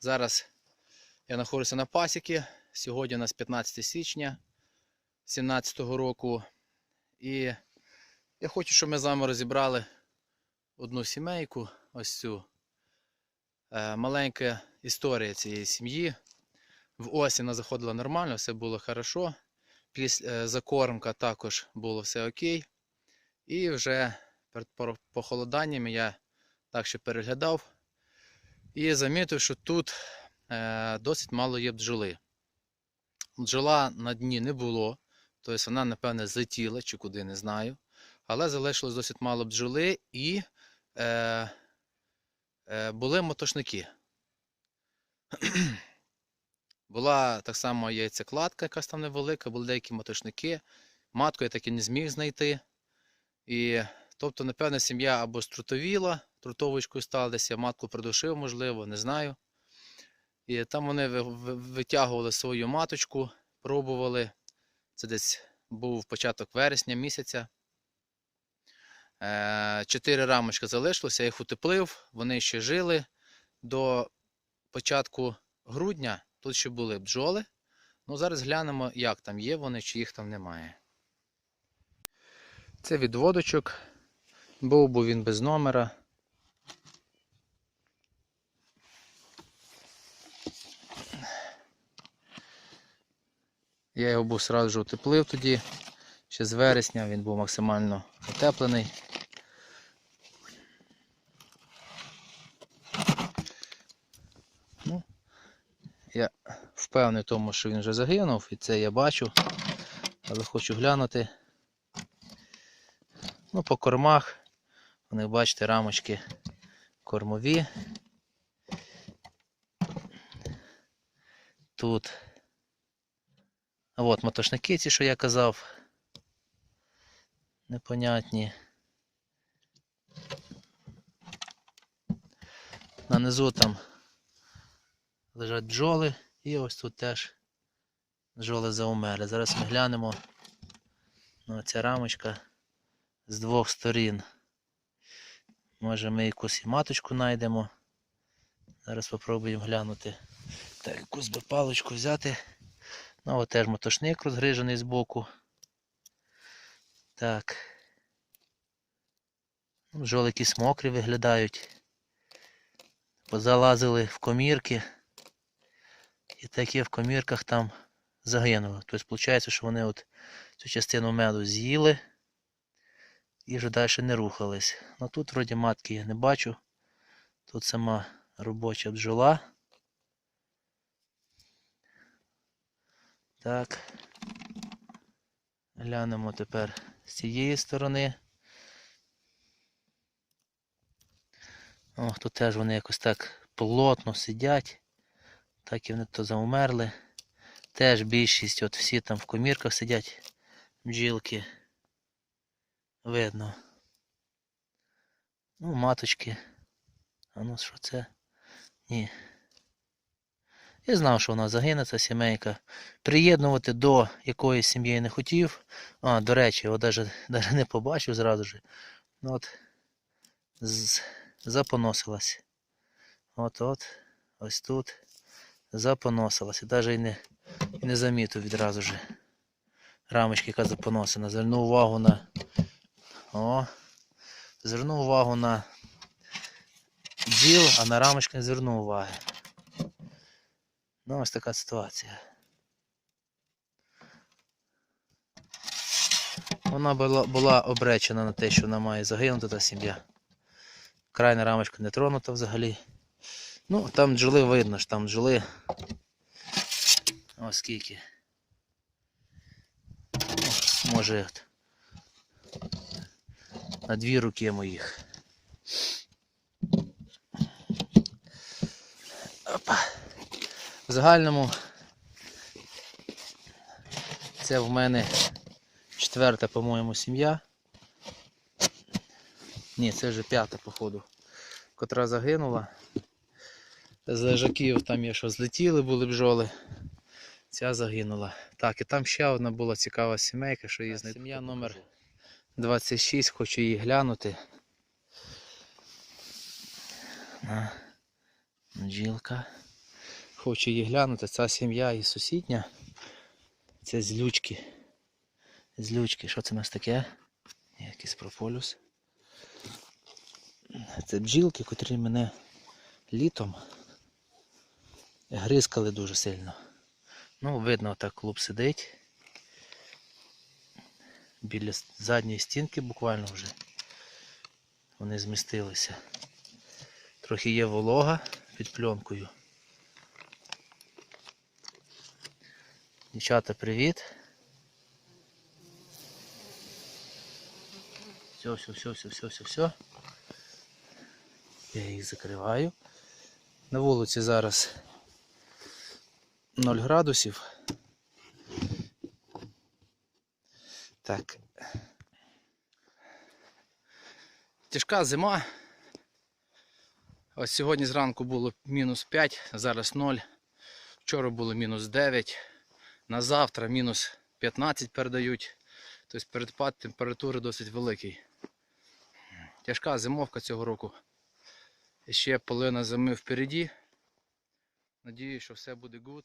Зараз я знаходжуся на пасіки. Сьогодні у нас 15 січня 2017 року. І я хочу, щоб ми з вами розібрали одну сімейку. Ось цю Е, маленька історія цієї сім'ї. В осінь заходила нормально, все було хорошо. Після е, закормка також було все окей. І вже перед похолоданнями я так ще переглядав і замітив, що тут е, досить мало є бджоли. Бджола на дні не було, тобто вона, напевне, злетіла чи куди не знаю. Але залишилось досить мало бджоли і е, е, були мотошники. Була так само яйцекладка, якась там невелика, були деякі мотошники. Матку я так і не зміг знайти. І, тобто, напевне, сім'я або струтовіла, трутовочкою стала десь я матку придушив, можливо, не знаю. І там вони ви- ви- витягували свою маточку, пробували. Це десь був початок вересня місяця. Е, Чотири рамочки залишилося, їх утеплив, вони ще жили. До початку грудня тут ще були бджоли. Ну, зараз глянемо, як там є вони, чи їх там немає. Це відводочок. Був був він без номера. Я його був сразу утеплив тоді. Ще з вересня він був максимально утеплений. Ну, я впевнений в тому, що він вже загинув, і це я бачу. Але хочу глянути. Ну, по кормах. Вони, бачите, рамочки кормові. Тут. От мотошники ці, що я казав. Непонятні. На низу там лежать бджоли і ось тут теж бджоли заумерли. Зараз ми глянемо. Ну, ця рамочка з двох сторін. Може ми якусь і маточку знайдемо. Зараз спробуємо глянути. Так, якусь би паличку взяти. Ну, от теж мотошник розгрижений збоку. Так. Ну, Бджоли якісь мокрі виглядають. Позалазили в комірки. І такі в комірках там загинули. Тобто, виходить, що вони от цю частину меду з'їли і вже далі не рухались. Ну тут вроді матки я не бачу. Тут сама робоча бджола. Так. Глянемо тепер з цієї сторони. О, тут теж вони якось так плотно сидять. Так і вони то заумерли. Теж більшість, от всі там в комірках сидять бджілки. Видно. Ну, маточки. А ну що це? Ні. Я знав, що вона загине, ця сімейка. Приєднувати до якоїсь сім'ї не хотів. А, до речі, його навіть, не побачив зразу ж. Ну от запоносилась. От от, ось тут. Запоносилась. Навіть і не, не замітив відразу ж. Рамочки, яка запоносена. Звернув увагу на. О. Звернув увагу на бджіл, а на рамочки не звернув уваги. Ну, ось така ситуація. Вона була, була обречена на те, що вона має загинути та сім'я. Крайня рамочка не тронута взагалі. Ну, там бджоли видно ж, там бджоли. Ось скільки. Може от на дві руки моїх. Опа. В загальному це в мене четверта, по-моєму, сім'я. Ні, це вже п'ята, походу, котра загинула. З лежаків там є, що злетіли були бджоли. Ця загинула. Так, і там ще одна була цікава сімейка, що її знайти. Сім'я номер 26, хочу її глянути. А, бджілка. Хочу її глянути. Ця сім'я і сусідня. Це злючки. Злючки. Що це у нас таке? Якийсь прополюс. Це бджілки, котрі мене літом гризкали дуже сильно. Ну, видно, так клуб сидить. Біля задньої стінки буквально вже. Вони змістилися. Трохи є волога під пленкою. Дівчата, привіт. Все, все, все, все, все, все, все. Я їх закриваю. На вулиці зараз 0 градусів. Так. Тяжка зима. Ось сьогодні зранку було мінус 5, зараз 0. Вчора було мінус 9. На завтра мінус 15 передають. Тобто передпад температури досить великий. Тяжка зимовка цього року. І ще половина зими впереді. Надіюсь, що все буде good.